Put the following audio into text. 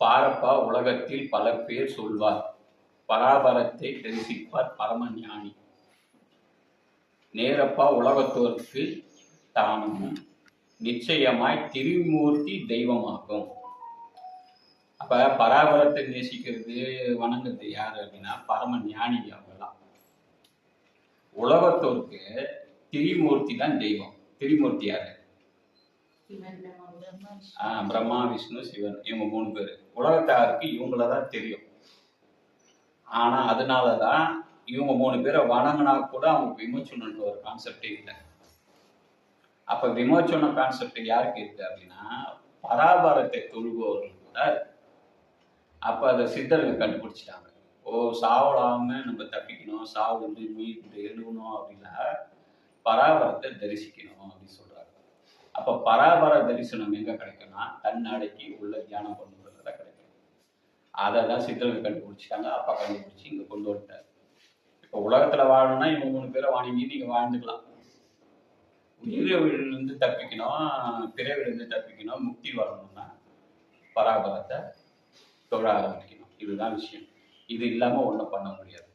பாரப்பா உலகத்தில் பல பேர் சொல்வார் பராபரத்தை தரிசிப்பார் பரமஞானி. நேரப்பா உலகத்தோர்க்கு தானும். நிச்சயமாய் திரிமூர்த்தி தெய்வமாகும். அப்ப பராபரத்தை நேசிக்கிறது வணங்குறது யார் அப்படின்னா பரம ஞானி அவங்களாம் உலகத்தோருக்கு திரிமூர்த்தி தான் தெய்வம். திரிமூர்த்தி யாரு? பிரம்மா விஷ்ணு சிவன் இவங்க மூணு பேர். உலகத்தாருக்கு இவங்கள தான் தெரியும். ஆனா அதனாலதான் இவங்க மூணு பேரை வணங்கினா கூட அவங்க விமோச்சனன்ற ஒரு கான்செப்டே இல்லை. அப்ப விமோச்சன கான்செப்ட் யாருக்கு இருக்கு அப்படின்னா பராபரத்தை தொழுபவர்கள் கூட அப்ப அதை சித்தர்கள் கண்டுபிடிச்சிட்டாங்க. ஓ சாவலாம நம்ம தப்பிக்கணும் சாவுண்டு மீண்டு எழுகணும் அப்படின்னா பராபரத்தை தரிசிக்கணும் அப்படின்னு சொல்றாங்க. அப்ப பராபர தரிசனம் எங்க கிடைக்கும்னா தன்னடக்கி உள்ள தியானம் பண்ணுறதுல தான் கிடைக்கும். அதை தான் சித்தர்கள் கண்டுபிடிச்சிட்டாங்க அப்பா கண்டுபிடிச்சி இங்க கொண்டு வந்துட்டார். இப்போ உலகத்துல வாழணும்னா இவங்க மூணு பேரை வாங்கி நீங்க வாழ்ந்துக்கலாம். உயிரிலிருந்து தப்பிக்கணும் பிறவிலிருந்து தப்பிக்கணும் முக்தி வரணும்னா பராபரத்தை தொழ ஆரம்பிக்கணும். இதுதான் விஷயம். இது இல்லாம ஒண்ணும் பண்ண முடியாது.